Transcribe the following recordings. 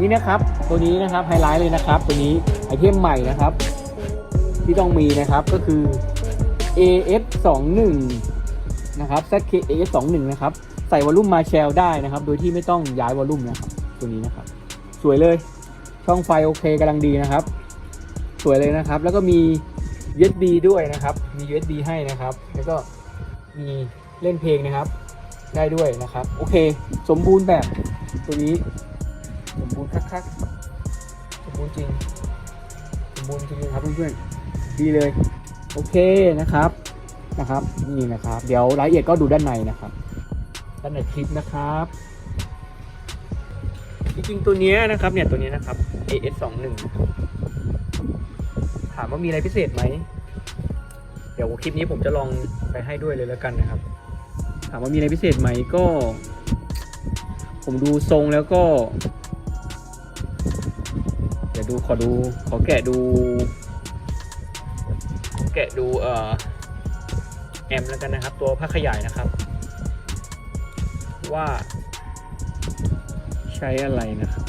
นี่นะครับ ตัวนี้นะครับไฮไลท์เลยนะครับ ตัวนี้ไอเทมใหม่นะครับ ที่ต้องมีนะครับก็คือ AS 2 1 นะครับ ZK AS 2 1 นะครับ ใส่วอลลุ่มมาแชลได้นะครับ โดยที่ไม่ต้องย้ายวอลลุ่มนะครับ ตัวนี้นะครับ สวยเลย ช่องไฟโอเคกำลังดีนะครับ สวยเลยนะครับ แล้วก็มี USB ด้วยนะครับ มี USB ให้นะครับ แล้วก็มีเล่นเพลงนะครับ ได้ด้วยนะครับ โอเค สมบูรณ์แบบตัวนี้ สมบูรณ์คักๆสมบูรณ์จริงสมบูรณ์จริงๆครับเพื่อนๆดีเลย โอเคนะครับนะครับนี่นะครับ เดี๋ยวรายละเอียดก็ดูด้านในนะครับ ด้านในคลิปนะครับ จริงๆตัวเนี้ยนะครับเนี่ยตัวนี้นะครับ AS 2 1นะครับถามว่ามีอะไรพิเศษไหมเดี๋ยวคลิปนี้ผมจะลองไปให้ด้วยเลยแล้วกันนะครับ ถามว่ามีอะไรพิเศษไหมก็ ผมดูทรงแล้วก็เดี๋ ยวดูขอดูขอแกะดูแกะดูเอ่อแอมแล้วกันนะครับ ตัวผ้าขยายนะครับ ว่า ใช้อะไรนะครับ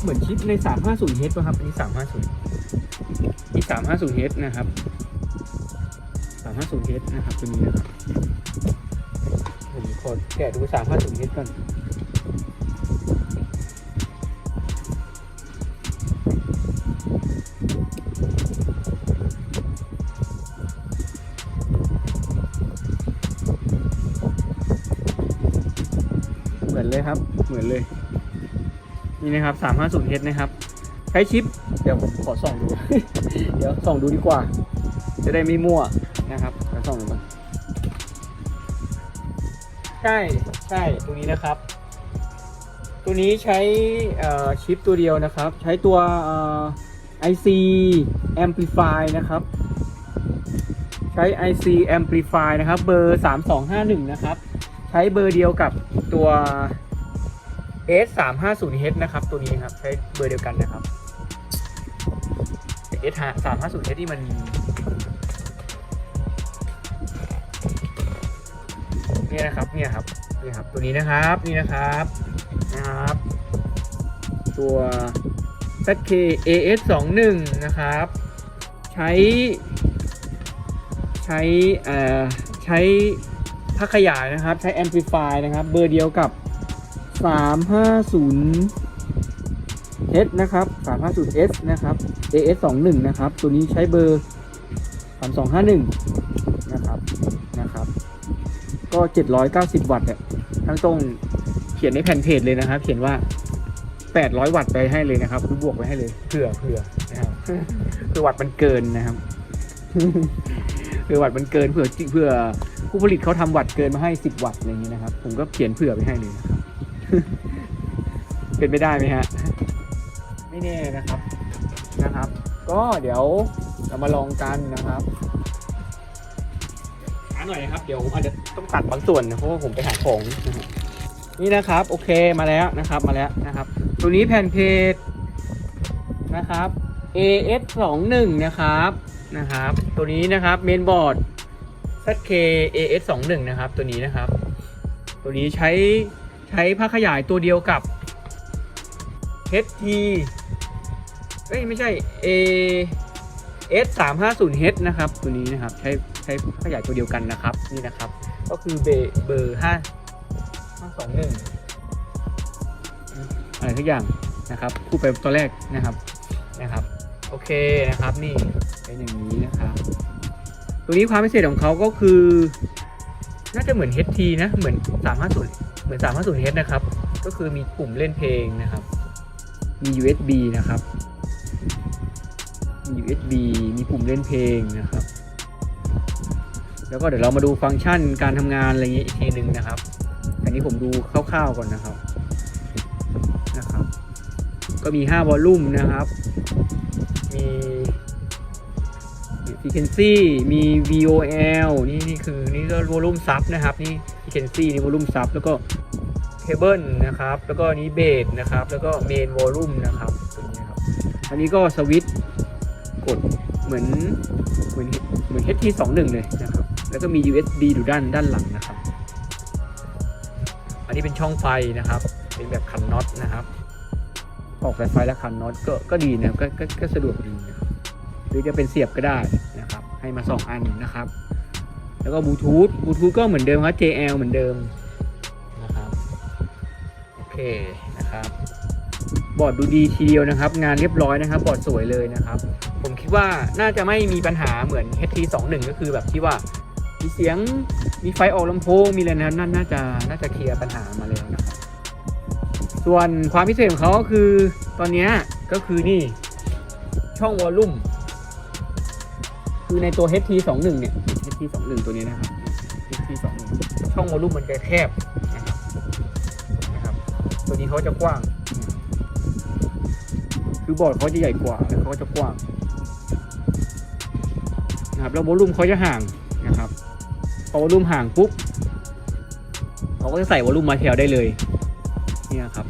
เหมือนชิปใน 350H ป่ะครับอันนี้350นี่ 350H นะครับ 350H นะครับตัวนี้นะครับผมขอแกะดู 350H ก่อนเหมือนเลยครับเหมือนเลยนี่นะครับ 350H นะครับใช้ชิป เดี๋ยวผมขอส่องดู เดี๋ยวส่องดูดีกว่า จะได้ไม่มั่ว ใช่ใช่ตัวนี้นะครับ ตัวนี้ใช้ชิปตัวเดียวนะครับ ใช้ตัวเอ่อ IC Amplify นะครับ ใช้ IC Amplify นะครับ เบอร์ 3251 นะครับ ใช้เบอร์เดียวกับตัว S 3 5 0 H นะครับ ตัวนี้ครับ ใช้เบอร์เดียวกันนะครับ S 3 5 0 H ที่มัน นี่ยนะครับเนี่ยครับนี่ครับ ตัวนี้นะครับนี่นะครับนะครับ ตัว ZK AS 2 1 นะครับ ใช้ ใช้เอ่อใช้พักขยายนะครับ ใช้ Amplify นะครับ เบอร์เดียวกับ 350 H นะครับ 350 S นะครับ AS 21 นะครับ ตัวนี้ใช้เบอร์ 3251 ก็ 790 วัตต์เนี่ยทั้งตรงเขียนในแผ่นเพจเลยนะครับ เขียนว่า 800 วัตต์ไปให้เลยนะครับ คือบวกไปให้เลยเผื่อเผื่อนะครับคือวัตต์มันเกินนะครับคือวัตต์มันเกินเผื่อเผื่อผู้ผลิตเขาทำวัตต์เกินมาให้ 10 วัตต์อะไรอย่างนี้นะครับ ผมก็เขียนเผื่อไปให้เลยนะครับ เป็นไปได้ไหมฮะ ไม่แน่นะครับนะครับ ก็เดี๋ยวเรามาลองกันนะครับช้า หน่อยนะครับ เดี๋ยวผมอาจจะต้องตัดบางส่วนนะเพราะว่าผมไปหาของนะฮะนี่นะครับ โอเคมาแล้วนะครับมาแล้วนะครับ ตัวนี้แผ่นเพจนะครับ AS 2 1นะครับนะครับ ตัวนี้นะครับเมนบอร์ด ZK AS 2 1นะครับ ตัวนี้นะครับ ตัวนี้ใช้ใช้ผ้าขยายตัวเดียวกับ HT เอ้ยไม่ใช่ A S 3 5 0 H นะครับ ตัวนี้นะครับใช้ ใช้ผ้าขยายตัวเดียวกันนะครับนี่นะครับ ก็คือเบเบอร์5 5 2 1อะไรทุกอย่างนะครับพูดไปตอนแรกนะครับนะครับ โอเคนะครับนี่เป็นอย่างนี้นะครับ ตัวนี้ความพิเศษของเขาก็คือ น่าจะเหมือน HT นะเหมือน 350 เหมือน 350 H นะครับ ก็คือมีปุ่มเล่นเพลงนะครับ มี USB นะครับมี USB มีปุ่มเล่นเพลงนะครับ แล้วก็เดี๋ยวเรามาดูฟังก์ชันการทำงานอะไรอย่างนี้อีกทีหนึ่งนะครับอันนี้ผมดูคร่าวๆก่อนนะครับนะครับ ก็มี5วอลลุ่มนะครับมี frequency มี VOL นี่นี่คือนี่ก็วอลลุ่มซับนะครับนี่ frequency นี่วอลลุ่มซับแล้วก็เคเบิลนะครับ แล้วก็นี้เบสนะครับ แล้วก็เมนวอลลุ่มนะครับตรงนี้ครับอันนี้ก็สวิตช์กดเหมือนเหมือนเหมือน HT21 เลยนะครับ แล้วก็มี USB อยู่ด้านด้านหลังนะครับ อันนี้เป็นช่องไฟนะครับ เป็นแบบคันน็อตนะครับ ออกสายไฟและคันน็อตก็ก็ดีนะครับก็ก็ก็สะดวกดีนะครับหรือจะเป็นเสียบก็ได้นะครับ ให้มาสองอันนะครับ แล้วก็บลูทูธบลูทูธก็เหมือนเดิมครับ JL เหมือนเดิมนะครับโอเคนะครับบอร์ดดูดีทีเดียวนะครับ งานเรียบร้อยนะครับ บอร์ดสวยเลยนะครับ ผมคิดว่าน่าจะไม่มีปัญหาเหมือน HT21 ก็คือแบบที่ว่า มีเสียง มีไฟออกลำโพง มีอะไรนะครับนั่นน่าจะน่าจะเคลียร์ปัญหามาแล้วนะครับ ส่วนความพิเศษของเขาก็คือตอนนี้ก็คือนี่ช่องวอลลุ่ม คือในตัว HT21 เนี่ย HT21 ตัวนี้นะครับ HT21 ช่องวอลลุ่มมันจะแคบนะครับนะครับ ตัวนี้เขาจะกว้าง คือบอร์ดเขาจะใหญ่กว่าแล้วเขาจะกว้างนะครับแล้ววอลลุ่มเขาจะห่าง อวอลลุ่มห่างปุ๊บเขาก็จะใส่วอลลุ่มมาแถวได้เลยเนี่ยครับ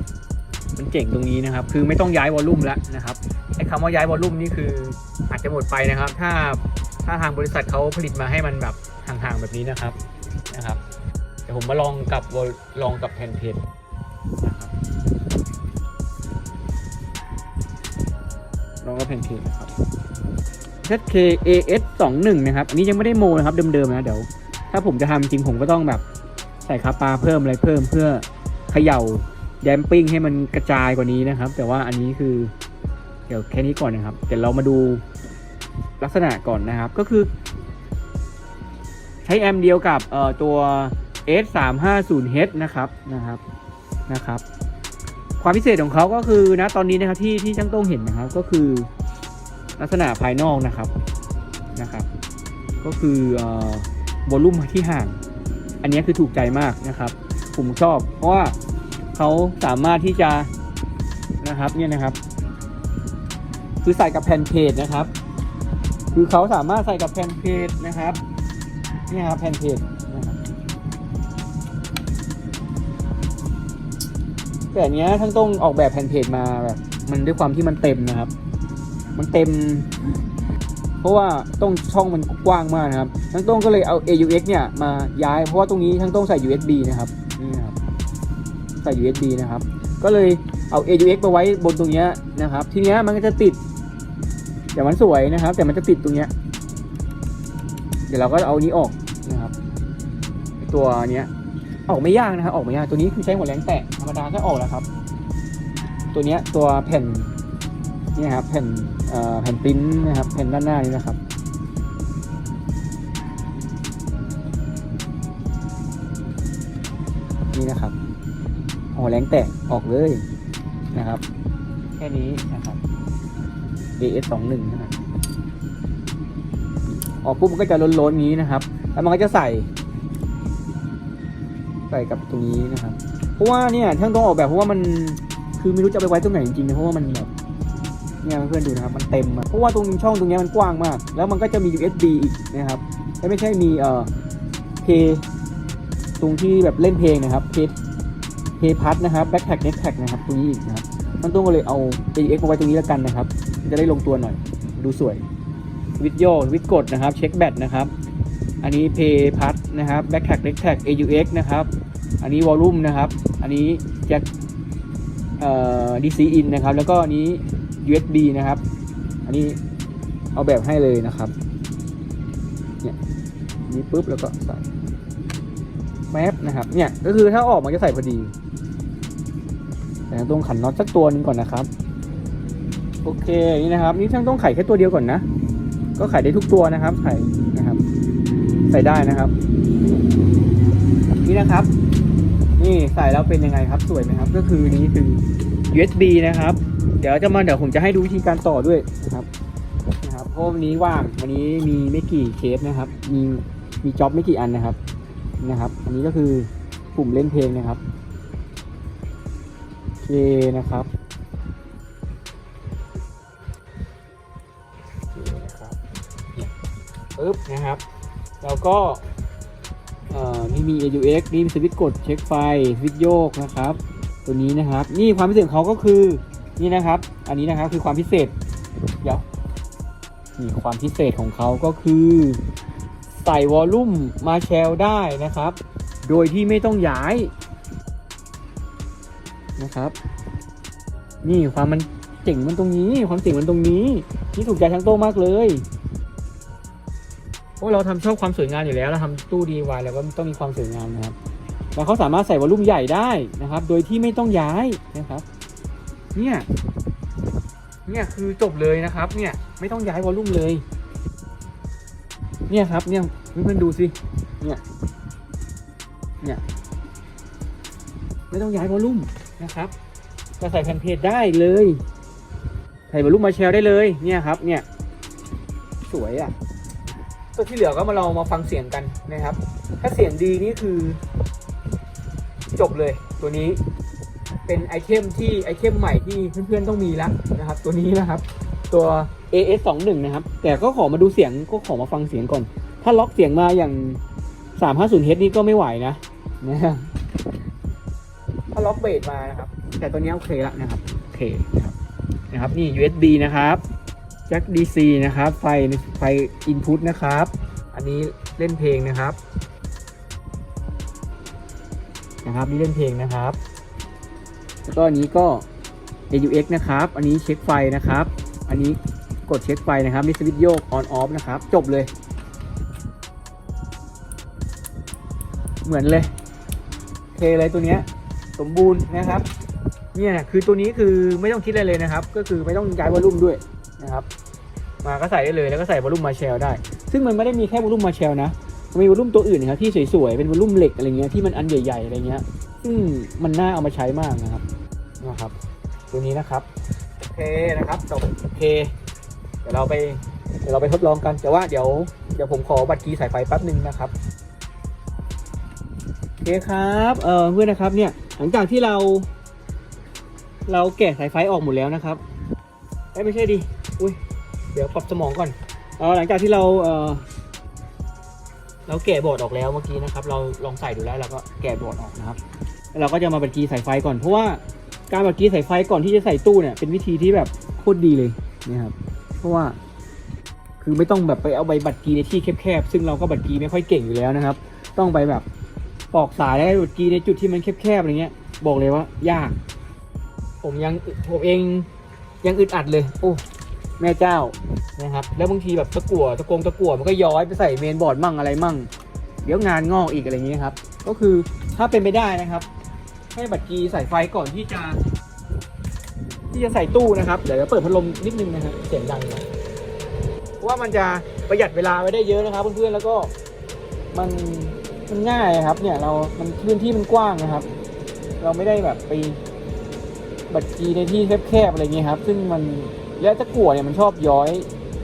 มันเจ๋งตรงนี้นะครับ คือไม่ต้องย้ายวอลลุ่มแล้วนะครับไอ้คำว่าย้ายวอลลุ่มนี่คืออาจจะหมดไปนะครับ ถ้าถ้าทางบริษัทเขาผลิตมาให้มันแบบห่างๆแบบนี้นะครับนะครับเดี๋ยวผมมาลองกับวอลลองกับแผ่นเพจนะครับลองกับแผ่นเพจนะครับ ZKAS 21นะครับ อันนี้ยังไม่ได้โมนะครับเดิมๆนะเดี๋ยว ถ้าผมจะทำจริงผมก็ต้องแบบใส่คาปาเพิ่มอะไรเพิ่มเพื่อเขย่าแดมปิ้งให้มันกระจายกว่านี้นะครับ แต่ว่าอันนี้คือเดี๋ยวแค่นี้ก่อนนะครับเดี๋ยวเรามาดูลักษณะก่อนนะครับก็คือ ใช้แอมป์เดียวกับเอ่อตัว S350H นะครับนะครับนะครับ ความพิเศษของเขาก็คือนะตอนนี้นะครับที่ที่ช่างต้งเห็นนะครับก็คือลักษณะภายนอกนะครับนะครับ ก็คือ วอลลุ่มที่ห่าง อันนี้คือถูกใจมากนะครับ ผมชอบ เพราะว่าเขาสามารถที่จะนะครับเนี่ยนะครับ คือใส่กับแผ่นเพจนะครับ คือเขาสามารถใส่กับแผ่นเพจนะครับนี่ครับแผ่นเพจแต่อันเนี้ยทั้งต้องออกแบบแผ่นเพจมาแบบมันด้วยความที่มันเต็มนะครับ มันเต็ม ราะว่าต้องช่องมันกว้างมากนะครับทั้งต้องก็เลยเอา AUX เนี่ยมาย้ายเพราะว่าตรงนี้ทั้งต้องใส่ USB นะครับนี่นะครับใส่ USB นะครับ ก็เลยเอา AUX มาไว้บนตรงนี้นะครับ ทีเนี้ยมันก็จะติดแต่มันสวยนะครับ แต่มันจะติดตรงเนี้ยเดี๋ยวเราก็เอานี้ออกนะครับ ตัวเนี้ยออกไม่ยากนะครับออกไม่ยากตัวนี้คือใช้หัวแรงแตะธรรมดาก็ออกแล้วครับ ตัวเนี้ยตัวแผ่น นี่ครับแผ่นแผ่นปริ้นนะครับแผ่นด้านหน้านี้นะครับนี่นะครับหัวแรงแตะออกเลยนะครับ แค่นี้นะครับ AS 2 1นะครับออกปุ๊บมันก็จะล้นๆนี้นะครับ แล้วมันก็จะใส่ ใส่กับตรงนี้นะครับ เพราะว่าเนี่ยช่างต้องออกแบบเพราะว่ามันคือไม่รู้จะไปไว้ตรงไหนจริงๆนะเพราะว่ามันแบบ เนี่ยเพื่อนๆดูนะครับมันเต็มเพราะว่าตรงช่องตรงนี้มันกว้างมาก แล้วมันก็จะมี USB อีกนะครับและไม่ใช่มีเอ่อเพตรงที่แบบเล่นเพลงนะครับเพเพพัทนะครับแบ็คแท็กเน็ตแท็กนะครับตรงนี้อีกนะครับมันต้องก็เลยเอา AX มาไว้ตรงนี้แล้วกันนะครับจะได้ลงตัวหน่อยดูสวยวิดโยวิดกดนะครับเช็คแบตนะครับอันนี้เพย์พัทนะครับแบ็คแท็กเน็ตแท็ก AUX นะครับอันนี้วอลลุ่มนะครับอันนี้แจ็คเอ่อ DC in นะครับแล้วก็อันนี้ USB นะครับ อันนี้เอาแบบให้เลยนะครับ เนี่ยนี่ปุ๊บแล้วก็ใส่แมปนะครับ เนี่ยก็คือถ้าออกมันจะใส่พอดี แต่ต้องขันน็อตสักตัวนึงก่อนนะครับ โอเคนี่นะครับ นี่ช่างต้องไขแค่ตัวเดียวก่อนนะ ก็ไขได้ทุกตัวนะครับ ไขนะครับ ใส่ได้นะครับ นี่นะครับ นี่ใส่แล้วเป็นยังไงครับ สวยไหมครับ ก็คือนี้คือ USB นะครับ ดี๋ยวจะมาเดี๋ยวผมจะให้ดูวิธีการต่อด้วยนะครับนะครับเพราะวันนี้ว่างวันนี้มีไม่กี่เคสนะครับ มีมีจ็อบไม่กี่อันนะครับนะครับ อันนี้ก็คือปุ่มเล่นเพลงนะครับโอเคนะครับเนี่ยปึ๊บนะครับเราก็เอ่อนี่มี AUX นี่มีสวิตช์กดเช็คไฟสวิตช์โยกนะครับ ตัวนี้นะครับ นี่ความพิเศษของเขาก็คือ นี่นะครับ อันนี้นะครับคือความพิเศษ เดี๋ยวนี่ความพิเศษของเขาก็คือ ใส่วอลลุ่มมาแชลได้นะครับ โดยที่ไม่ต้องย้ายนะครับ นี่ความมันเจ๋งมันตรงนี้ ความเจ๋งมันตรงนี้นี่ถูกใจช่างโต้มากเลยโอ้เราทำชอบความสวยงามอยู่แล้วเราทำตู้ DIY แล้วก็ต้องมีความสวยงามนะครับแล้วเขาสามารถใส่วอลลุ่มใหญ่ได้นะครับ โดยที่ไม่ต้องย้ายนะครับ เนี่ย เนี่ยคือจบเลยนะครับ เนี่ยไม่ต้องย้ายวอลลุ่มเลย เนี่ยครับ เนี่ยเพื่อนๆดูสิ เนี่ย เนี่ย ไม่ต้องย้ายวอลลุ่มนะครับก็ใส่แผ่นเพจได้เลย ใส่วอลลุ่มมาแชลได้เลย เนี่ยครับ เนี่ย สวยอะ่ะตัวที่เหลือก็มาเรามาฟังเสียงกันนะครับ ถ้าเสียงดีนี่คือ จบเลยตัวนี้ เป็นไอเทมที่ไอเทมใหม่ที่เพื่อนๆต้องมีแล้วนะครับ ตัวนี้นะครับ ตัว AS 2 1นะครับ แต่ก็ขอมาดูเสียงก็ขอมาฟังเสียงก่อน ถ้าล็อกเสียงมาอย่าง 350 Hz นี่ก็ไม่ไหวนะนะครับถ้าล็อกเบสมานะครับ แต่ตัวนี้โอเคแล้วนะครับโอเคนะครับนะครับนี่ USB นะครับแจ็ค DC นะครับ ไฟไฟ input นะครับ อันนี้เล่นเพลงนะครับ นะครับนี่เล่นเพลงนะครับ แล้วก็อันนี้ก็ AUX นะครับ อันนี้เช็คไฟนะครับ อันนี้กดเช็คไฟนะครับนี่สวิตช์โยก on off นะครับ จบเลย เหมือนเลยเคเลยตัวเนี้ยสมบูรณ์นะครับ เนี่ยคือตัวนี้คือไม่ต้องคิดอะไรเลยนะครับ ก็คือไม่ต้องย้ายวอลลุ่มด้วยนะครับ มาก็ใส่ได้เลยแล้วก็ใส่วอลลุ่มมาแชลได้ ซึ่งมันไม่ได้มีแค่วอลลุ่มมาแชลนะมันมีวอลลุ่มตัวอื่นนะครับที่สวยๆเป็นวอลลุ่มเหล็กอะไรเงี้ยที่มันอันใหญ่ๆอะไรเงี้ยซึ่งมันน่าเอามาใช้มากนะครับ นะครับ ตัวนี้นะครับโอเคนะครับจบโอเค เดี๋ยวเราไปเดี๋ยวเราไปทดลองกันแต่ว่าเดี๋ยวเดี๋ยวผมขอบัตรกีสายไฟแป๊บหนึ่งนะครับโอเคครับเออเพื่อนนะครับเนี่ยหลังจากที่เรา เราแกะสายไฟออกหมดแล้วนะครับเอ้ยไม่ใช่ดิอุ้ยเดี๋ยวปรับสมองก่อนเออหลังจากที่เราเออเราแกะบอร์ดออกแล้วเมื่อกี้นะครับ เราลองใส่ดูแล้วเราก็แกะบอร์ดออกนะครับ แล้วเราก็จะมาบัตรกีสายไฟก่อนเพราะว่า การบัตรกีสายไฟก่อนที่จะใส่ตู้เนี่ยเป็นวิธีที่แบบโคตรดีเลยนะครับเพราะว่าคือไม่ต้องแบบไปเอาใบบัตรกีในที่แคบๆซึ่งเราก็บัตรกีไม่ค่อยเก่งอยู่แล้วนะครับ ต้องไปแบบปอกสายแล้วบัตรกีในจุดที่มันแคบๆอะไรเงี้ย บอกเลยว่ายาก ผมยังผมเองยังอึดอัดเลย โอ้แม่เจ้านะครับ แล้วบางทีแบบตะกั่วตะกงตะกั่วมันก็ย้อยไปใส่เมนบอร์ดมั่งอะไรมั่ง เดี๋ยวงานงอกอีกอะไรเงี้ยครับ ก็คือถ้าเป็นไปได้นะครับ ให้บัตรกีใส่ไฟก่อนที่จะ ที่จะใส่ตู้นะครับ เดี๋ยวจะเปิดพัดลมนิดนึงนะครับเสียงดังหน่อยเพราะว่ามันจะประหยัดเวลาไว้ได้เยอะนะครับเพื่อนๆแล้วก็มันมันง่ายครับ เนี่ยเรา มันพื้นที่มันกว้างนะครับ เราไม่ได้แบบไปบัตรกีในที่แคบๆอะไรเงี้ยครับ ซึ่งมันแล้วตะกั่วเนี่ยมันชอบย้อย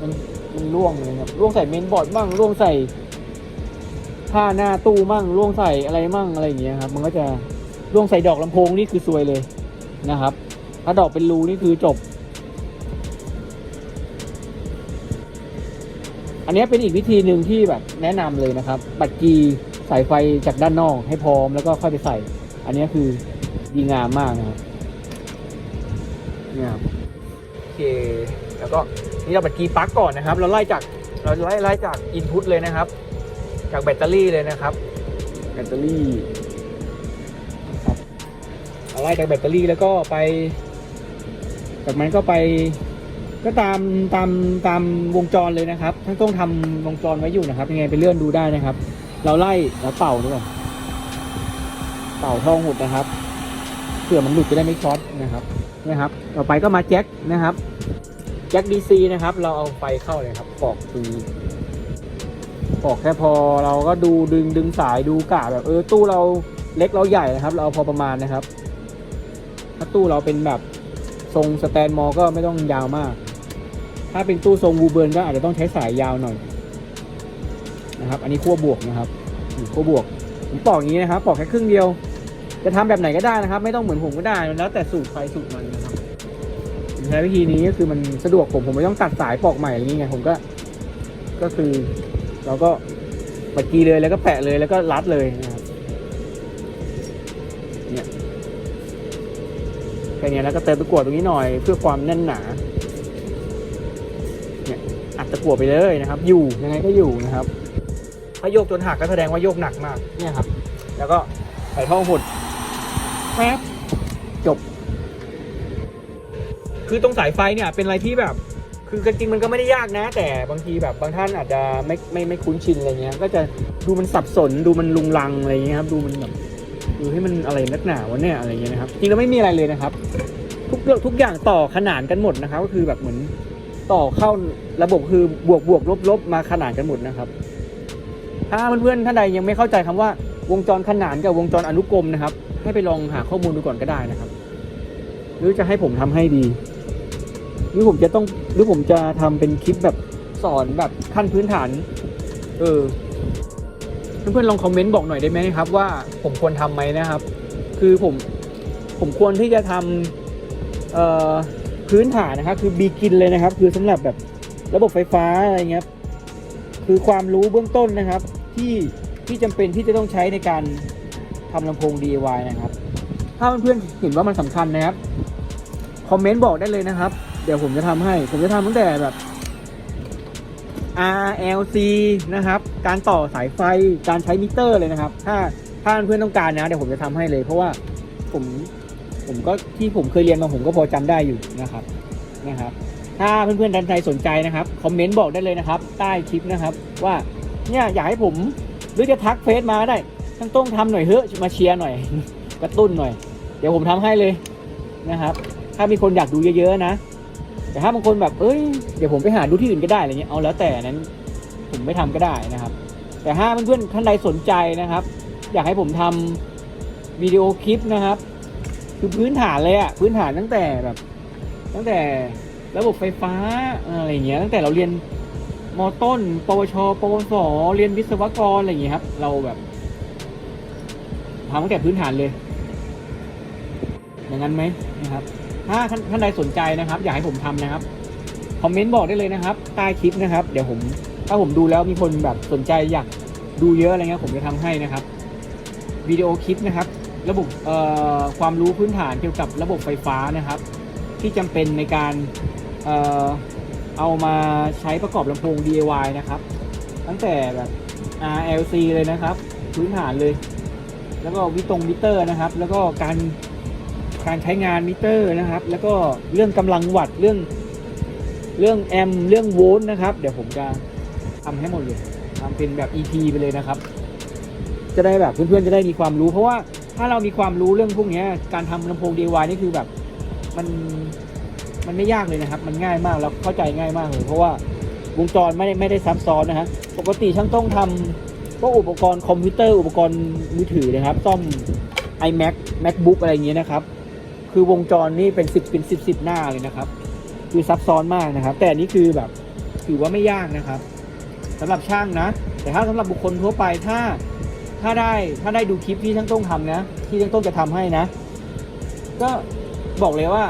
มันมันร่วงเลยครับร่วงใส่เมนบอร์ดมั่งร่วงใส่ผ้าหน้าตู้มั่งร่วงใส่อะไรมั่งอะไรอย่างเงี้ยครับ มันก็จะ ร่วงใส่ดอกลำโพงนี่คือซวยเลยนะครับ ถ้าดอกเป็นรูนี่คือจบ อันนี้เป็นอีกวิธีหนึ่งที่แบบแนะนำเลยนะครับบัตรกีสายไฟจากด้านนอกให้พร้อมแล้วก็ค่อยไปใส่ อันนี้คือดีงามมากนะครับเนี่ยครับโอเคแล้วก็นี่เราบัตรกีปลั๊กก่อนนะครับ เราไล่จากเราไล่ไล่จากอินพุตเลยนะครับ จากแบตเตอรี่เลยนะครับ แบตเตอรี่ครับเรา ไล่จากแบตเตอรี่แล้วก็ไป จากนั้นก็ไป ก็ตามตามตามวงจรเลยนะครับทั้งต้องทำวงจรไว้อยู่นะครับ ยังไงไปเลื่อนดูได้นะครับ เราไล่แล้วเป่าด้วยเป่าท่องหุดนะครับเผื่อมันหลุดจะได้ไม่ช็อตนะครับนะครับ ต่อไปก็มาแจ็คนะครับแจ็คดีซีนะครับ เราเอาไฟเข้าเลยครับปอกตรงนี้ปอกแค่พอเราก็ดูดึงดึงสายดูกะแบบเออตู้เราเล็กเราใหญ่นะครับ เราเอาพอประมาณนะครับ ถ้าตู้เราเป็นแบบทรงสแตนมอลก็ไม่ต้องยาวมาก ถ้าเป็นตู้ทรงวูเบิร์นก็อาจจะต้องใช้สายยาวหน่อยนะครับ อันนี้ขั้วบวกนะครับขั้วบวก ผมปอกอย่างนี้นะครับ ปอกแค่ครึ่งเดียว จะทำแบบไหนก็ได้นะครับ ไม่ต้องเหมือนผมก็ได้ แล้วแต่สูตรใครสูตรมันนะครับผมใช้วิธีนี้ก็คือมันสะดวกผม ผมไม่ต้องตัดสายปอกใหม่อะไรอย่างผมก็ ก็คือ เราก็บัดกีเลยแล้วก็แปะเลยแล้วก็รัดเลยนะครับ แค่นี้แล้วก็เติมตะกั่วตรงนี้หน่อยเพื่อความแน่นหนาเนี่ยอัดตะกั่วไปเลยนะครับ อยู่ยังไงก็อยู่นะครับ ถ้าโยกจนหักก็แสดงว่าโยกหนักมากเนี่ยครับ แล้วก็ใส่ท่อหดแป๊บจบ คือตรงสายไฟเนี่ยเป็นอะไรที่แบบคือจริงๆมันก็ไม่ได้ยากนะ แต่บางทีแบบบางท่านอาจจะไม่ไม่ไม่คุ้นชินอะไรเงี้ย ก็จะดูมันสับสนดูมันลุงลังอะไรเงี้ยครับดูมันแบบ ดูให้มันอะไรนักหนาวะเนี่ยอะไรเงี้ยนะครับจริงแล้วไม่มีอะไรเลยนะครับ ทุกเรื่องทุกอย่างต่อขนานกันหมดนะครับ ก็คือแบบเหมือนต่อเข้าระบบคือบวกบวกลบลบมาขนานกันหมดนะครับ ถ้าเพื่อนๆท่านใดยังไม่เข้าใจคำว่า วงจรขนานกับวงจรอนุกรมนะครับ ให้ไปลองหาข้อมูลดูก่อนก็ได้นะครับ หรือจะให้ผมทำให้ดีหรือผมจะต้องหรือผมจะทำเป็นคลิปแบบสอนแบบขั้นพื้นฐาน เออ เพื่อนๆลองคอมเมนต์บอกหน่อยได้ไหมครับ ว่าผมควรทำไหมนะครับ คือผมผมควรที่จะทำพื้นฐานนะครับ คือบีกินเลยนะครับ คือสำหรับแบบระบบไฟฟ้าอะไรเงี้ยคือความรู้เบื้องต้นนะครับ ที่ที่จำเป็นที่จะต้องใช้ในการทำลำโพง DIY นะครับ ถ้าเพื่อนๆเห็นว่ามันสำคัญนะครับคอมเมนต์บอกได้เลยนะครับ เดี๋ยวผมจะทำให้ ผมจะทำตั้งแต่แบบ RLC นะครับ การต่อสายไฟ การใช้มิเตอร์เลยนะครับ ถ้าถ้าเพื่อนต้องการนะ เดี๋ยวผมจะทำให้เลย เพราะว่าผมผมก็ที่ผมเคยเรียนมาผมก็พอจำได้อยู่นะครับนะครับ ถ้าเพื่อนๆดันใจสนใจนะครับ คอมเมนต์บอกได้เลยนะครับ ใต้คลิปนะครับ ว่าเนี่ยอยากให้ผมหรือจะทักเฟซมาได้ทั้งต้องทำหน่อยเฮ้ยมาเชียร์หน่อย กระตุ้นหน่อย เดี๋ยวผมทำให้เลยนะครับ ถ้ามีคนอยากดูเยอะๆนะ แต่ถ้าบางคนแบบเอ้ยเดี๋ยวผมไปหาดูที่อื่นก็ได้อะไรเงี้ยเอาแล้วแต่นั้นผมไม่ทำก็ได้นะครับ แต่ถ้าเพื่อนๆท่านใดสนใจนะครับ อยากให้ผมทำวิดีโอคลิปนะครับ คือพื้นฐานเลยอะพื้นฐานตั้งแต่แบบ ตั้งแต่ระบบไฟฟ้าอะไรเงี้ยตั้งแต่เราเรียนมต้น ปวช ปวส เรียนวิศวกรอะไรอย่างเงี้ยครับ เราแบบทำตั้งแต่พื้นฐานเลย อย่างนั้นไหมนะครับ ถ้าท่านท่านใดสนใจนะครับ อยากให้ผมทำนะครับ คอมเมนต์บอกได้เลยนะครับ ใต้คลิปนะครับ เดี๋ยวผม ถ้าผมดูแล้วมีคนแบบสนใจอยากดูเยอะอะไรเงี้ยผมจะทำให้นะครับวิดีโอคลิปนะครับ ระบบเอ่อความรู้พื้นฐานเกี่ยวกับระบบไฟฟ้านะครับ ที่จำเป็นในการเอ่อเอามาใช้ประกอบลำโพง DIY นะครับ ตั้งแต่แบบ RLC เลยนะครับ พื้นฐานเลย แล้วก็วิตรงมิเตอร์นะครับ แล้วก็การ การใช้งานมิเตอร์นะครับ แล้วก็เรื่องกำลังวัตต์เรื่องเรื่องแอมป์เรื่องโวลต์นะครับ เดี๋ยวผมจะทำให้หมดเลยทำเป็นแบบ EP ไปเลยนะครับ จะได้แบบเพื่อนๆจะได้มีความรู้ เพราะว่าถ้าเรามีความรู้เรื่องพวกนี้การทำลำโพง DIY นี่คือแบบมันมันไม่ยากเลยนะครับ มันง่ายมากแล้วเข้าใจง่ายมากเลย เพราะว่าวงจรไม่ได้ไม่ได้ซับซ้อนนะฮะปกติช่างต้องทำพวกอุปกรณ์คอมพิวเตอร์อุปกรณ์มือถือนะครับซ่อม iMac MacBook อะไรอย่างเงี้ยนะครับ คือวงจรนี่เป็นสิบเป็นสิบสิบหน้าเลยนะครับ คือซับซ้อนมากนะครับ แต่อันนี้คือแบบถือว่าไม่ยากนะครับสำหรับช่างนะ แต่ถ้าสำหรับบุคคลทั่วไปถ้าถ้าได้ถ้าได้ดูคลิปที่ช่างต้องทำนะ ที่ช่างต้องจะทำให้นะ ก็บอกเลยว่า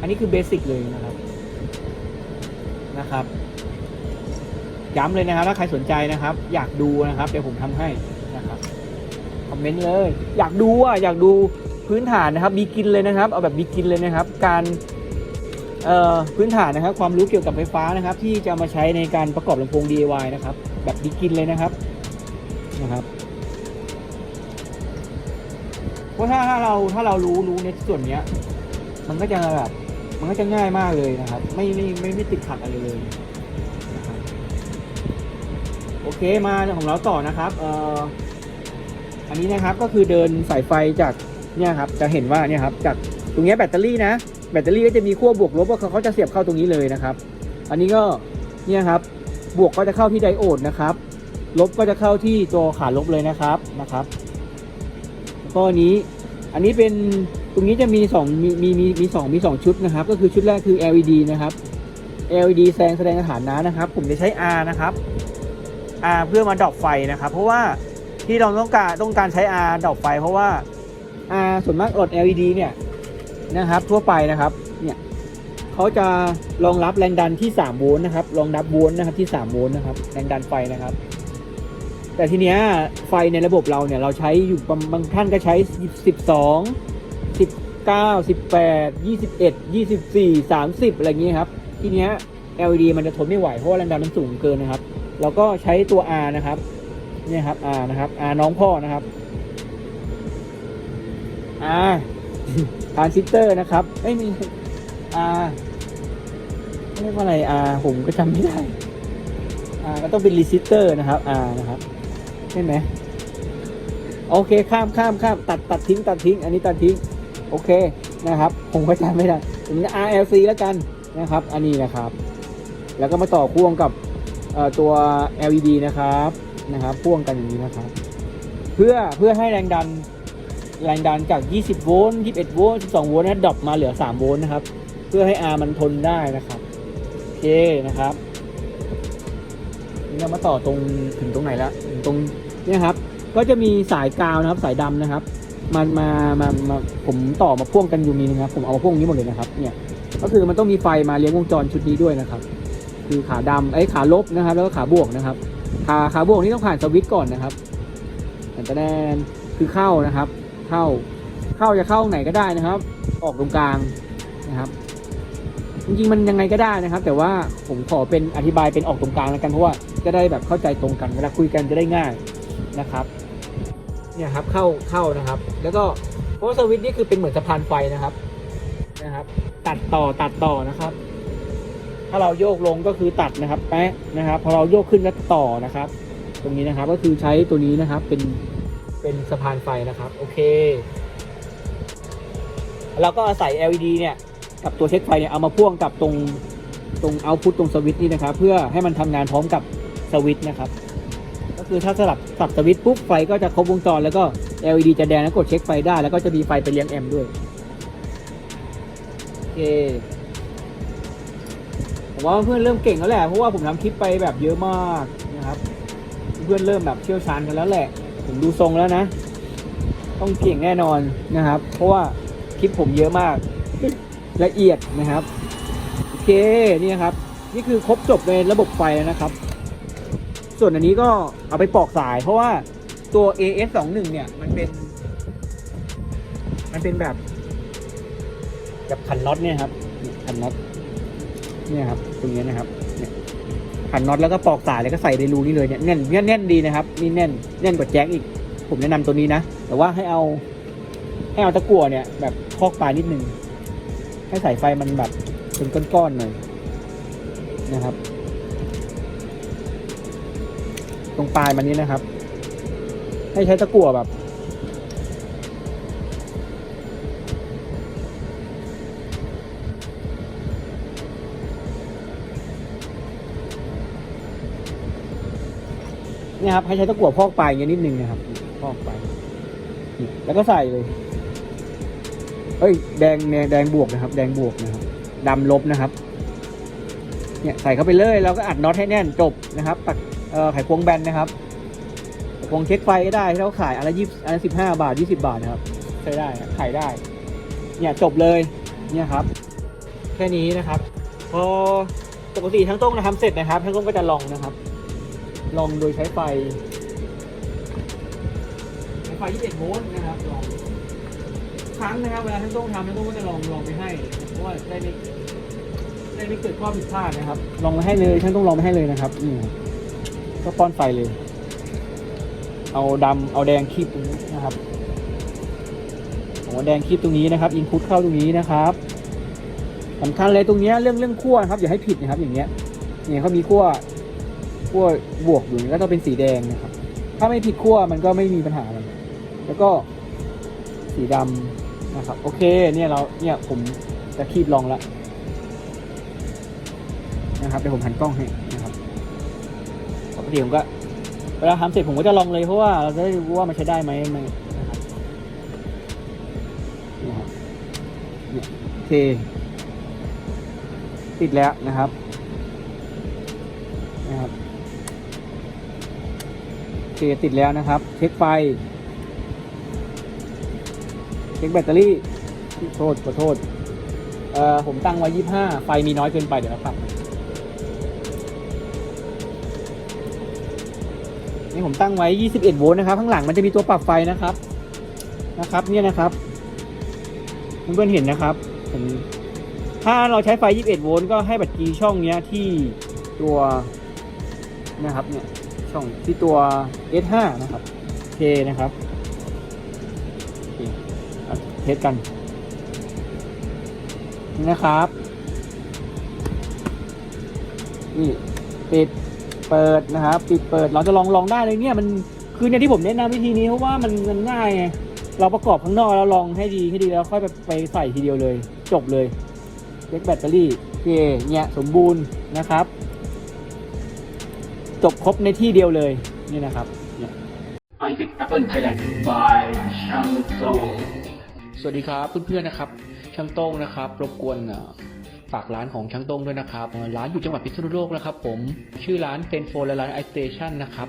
อันนี้คือเบสิกเลยนะครับนะครับย้ำเลยนะครับถ้าใครสนใจนะครับ อยากดูนะครับเดี๋ยวผมทำให้นะครับคอมเมนต์เลย อยากดูอะอยากดู พื้นฐานนะครับบีกินเลยนะครับเอาแบบบีกินเลยนะครับ การพื้นฐานนะครับ ความรู้เกี่ยวกับไฟฟ้านะครับ ที่จะมาใช้ในการประกอบลำโพง DIY นะครับ แบบบีกินเลยนะครับนะครับเพราะถ้าถ้าเราถ้าเรารู้รู้ในส่วนเนี้ย มันก็จะแบบมันก็จะง่ายมากเลยนะครับ ไม่ไม่ไม่ไม่ติดขัดอะไรเลยนะครับโอเคมาของเราต่อนะครับ เอ่ออันนี้นะครับก็คือเดินสายไฟจาก เนี่ยครับจะเห็นว่าเนี่ยครับจากตรงนี้แบตเตอรี่นะ แบตเตอรี่ก็จะมีขั้วบวกลบก็เขาเขาจะเสียบเข้าตรงนี้เลยนะครับ อันนี้ก็เนี่ยครับบวกก็จะเข้าที่ไดโอดนะครับ ลบก็จะเข้าที่ตัวขาลบเลยนะครับนะครับก็อันนี้อันนี้เป็นตรงนี้จะมีสองมีมีมีมีสองมีสองชุดนะครับ ก็คือชุดแรกคือ LED นะครับ LED แสดงแสดงสถานะนะครับ ผมจะใช้ R นะครับ R เพื่อมาดรอปไฟนะครับ เพราะว่าที่เราต้องการต้องการใช้ R ดรอปไฟ เพราะว่า R ส่วนมากหลอด LED เนี่ยนะครับทั่วไปนะครับเนี่ยเขาจะรองรับแรงดันที่3โวลต์นะครับรองรับโวลต์นะครับที่3โวลต์นะครับแรงดันไฟนะครับ แต่ทีเนี้ยไฟในระบบเราเนี่ยเราใช้อยู่บางท่านก็ใช้ 12 19 18 21 24 30 อะไรอย่างเงี้ยครับทีเนี้ย LED มันจะทนไม่ไหวเพราะแรงดันมันสูงเกินนะครับแล้วก็ใช้ตัว R นะครับเนี่ยครับ R นะครับ R น้องพ่อนะครับ R ทรานซิสเตอร์นะครับไม่มี R เรียกว่าอะไร R ผมก็จำไม่ได้ R ก็ต้องเป็นรีซิสเตอร์นะครับ R นะครับใช่ไหมโอเคข้ามข้ามข้ามตัดตัดทิ้งตัดทิ้ง อันนี้ตัดทิ้ง โอเคนะครับ ผมก็จำไม่ได้ผมจะ RLC แล้วกันนะครับ อันนี้นะครับ แล้วก็มาต่อพ่วงกับตัว LED นะครับนะครับพ่วงกันอย่างนี้นะครับ เพื่อเพื่อให้แรงดัน แรงดันจาก 20 โวลต์ 21 โวลต์ 12 โวลต์นะดรอปมาเหลือ 3 โวลต์นะครับ เพื่อให้ R มันทนได้นะครับ โอเคนะครับ นี่เรามาต่อตรงถึงตรงไหนละถึงตรงเนี่ยครับ ก็จะมีสายกาวนะครับ สายดำนะครับ มันมามามาผมต่อมาพ่วงกันอยู่นี้นะครับ ผมเอามาพ่วงนี้หมดเลยนะครับ เนี่ย ก็คือมันต้องมีไฟมาเลี้ยงวงจรชุดนี้ด้วยนะครับ คือขาดำไอ้ขาลบนะครับ แล้วก็ขาบวกนะครับ ขาขาบวกนี่ต้องผ่านสวิตช์ก่อนนะครับแต่แนนคือเข้านะครับ เข้า เข้าจะเข้าไหนก็ได้นะครับ ออกตรงกลางนะครับจริงๆมันยังไงก็ได้นะครับ แต่ว่าผมขอเป็นอธิบายเป็นออกตรงกลางแล้วกันเพราะว่าจะได้แบบเข้าใจตรงกันเวลาคุยกันจะได้ง่ายนะครับเนี่ยครับเข้าเข้านะครับ แล้วก็เพราะสวิตช์นี่คือเป็นเหมือนสะพานไฟนะครับนะครับ ตัดต่อตัดต่อนะครับ ถ้าเราโยกลงก็คือตัดนะครับแปะนะครับ พอเราโยกขึ้นก็ต่อนะครับ ตรงนี้นะครับก็คือใช้ตัวนี้นะครับเป็น เป็นสะพานไฟนะครับ โอเค เราก็อาศัย LED เนี่ย กับตัวเช็คไฟเนี่ย เอามาพ่วงกับตรงตรงเอาพุตตรงสวิตช์นี่นะครับ เพื่อให้มันทำงานพร้อมกับสวิตช์นะครับ ก็คือถ้าสลับสับสวิตช์ปุ๊บไฟก็จะครบวงจรแล้วก็ LED จะแดงแล้วกดเช็คไฟได้ แล้วก็จะมีไฟไปเลี้ยงแอมป์ด้วยโอเคผมว่าเพื่อนเริ่มเก่งแล้วแหละเพราะว่าผมทำคลิปไปแบบเยอะมากนะครับ เพื่อนเริ่มแบบเชี่ยวชาญกันแล้วแหละ ผมดูทรงแล้วนะ ต้องเก่งแน่นอนนะครับ เพราะว่าคลิปผมเยอะมาก ละเอียดนะครับ โอเคนี่ครับ นี่คือครบจบในระบบไฟแล้วนะครับ ส่วนอันนี้ก็เอาไปปอกสาย เพราะว่าตัว AS 2 1 เนี่ย มันเป็น มันเป็นแบบแบบขันน็อตเนี่ยครับขันน็อตเนี่ยครับ ตรงนี้นะครับ ขันน็อตแล้วก็ปอกสายแล้วก็ใส่ในรูนี่เลยเนี่ยแน่นแน่นแน่นดีนะครับนี่แน่นแน่นกว่าแจ็คอีก ผมแนะนำตัวนี้นะ แต่ว่าให้เอาให้เอาตะกั่วเนี่ย แบบคอกปลายนิดนึงให้สายไฟมันแบบเป็นก้อนๆหน่อยนะครับ ตรงปลายมันนี้นะครับ ให้ใช้ตะกั่วแบบ เนี่ยครับให้ใช้ตะกั่วพอกปลายอย่างนี้นิดนึงนะครับพอกปลายนี่แล้วก็ใส่เลยเอ้ยแดงแดงบวกนะครับ แดงบวกนะครับดำลบนะครับ เนี่ยใส่เข้าไปเลยแล้วก็อัดน็อตให้แน่นจบนะครับตักเอ่อไขควงแบนนะครับควงเช็คไฟก็ได้ที่เราขายอันละยี่อันละสิบห้าบาทยี่สิบาทนะครับใช้ได้ขายได้ เนี่ยจบเลยเนี่ยครับ แค่นี้นะครับ พอปกติทั้งต้งทำเสร็จนะครับทั้งต้งก็จะลองนะครับ ลองโดยใช้ไฟใช้ไฟ21โวลต์นะครับลองครั้งนะครับ เวลาท่านต้องทำท่านต้องก็จะลองลองไปให้ เพราะว่าได้ไม่ได้ไม่เกิดข้อผิดพลาดนะครับ ลองมาให้เลยท่านต้องลองมาให้เลยนะครับนี่ครับก็ป้อนไฟเลย เอาดำเอาแดงคีบตรงนี้นะครับเอาแดงคีบตรงนี้นะครับอินพุตเข้าตรงนี้นะครับสำคัญเลยตรงนี้เรื่องเรื่องขั้วนะครับอย่าให้ผิดนะครับอย่างเงี้ยเนี่ยเขามีขั้ว ขั้วบวกอยู่ก็ต้องเป็นสีแดงนะครับ ถ้าไม่ผิดขั้วมันก็ไม่มีปัญหาอะไรแล้วก็สีดำนะครับ โอเค เนี่ยเราเนี่ยผมจะคีบลองล้วนะครับเดี๋ยวผมหันกล้องให้นะครับปกติผมก็เวลาทำเสร็จผมก็จะลองเลยเพราะว่าเราจะได้รู้ว่ามันใช้ได้ไหมไหมนี่ครับเนี่ยโอเค ติดแล้วนะครับ เคติดแล้วนะครับ เช็คไฟ เช็คแบตเตอรี่โทษขอโทษเอ่อผมตั้งไว้ยี่ห้าไฟมีน้อยเกินไปเดี๋ยวเราปรับนี่ผมตั้งไว้ 21 โวลต์นะครับ ข้างหลังมันจะมีตัวปรับไฟนะครับ นะครับ เนี่ยนะครับเพื่อนๆเห็นนะครับผมถ้าเราใช้ไฟ 21 โวลต์ก็ให้แบตเตอรี่ช่องเนี้ยที่ตัวนะครับเนี่ย ช่องที่ตัว S5 นะครับเคนะครับเทสกันนี่นะครับ นี่ปิดเปิดนะครับ ปิดเปิดเราจะลองลองได้เลยเนี่ยมันคือเนี่ยที่ผมแนะนำวิธีนี้เพราะว่ามันมันง่ายไงเราประกอบข้างนอกแล้วลองให้ดีให้ดีแล้วค่อยไปไปใส่ทีเดียวเลย จบเลยเช็คแบตเตอรี่โอเคเนี่ยสมบูรณ์นะครับ จบครบในที่เดียวเลยนี่นะครับเนี่ย I think Apple Thailand by Shang Tsung. สวัสดีครับเพื่อนๆนะครับ ช่างโต้งนะครับรบกวนเอ่อฝากร้านของช่างโต้งด้วยนะครับเอ่อร้านอยู่จังหวัดพิษณุโลกนะครับ ผมชื่อร้านเฟนโฟนและร้าน iStation นะครับ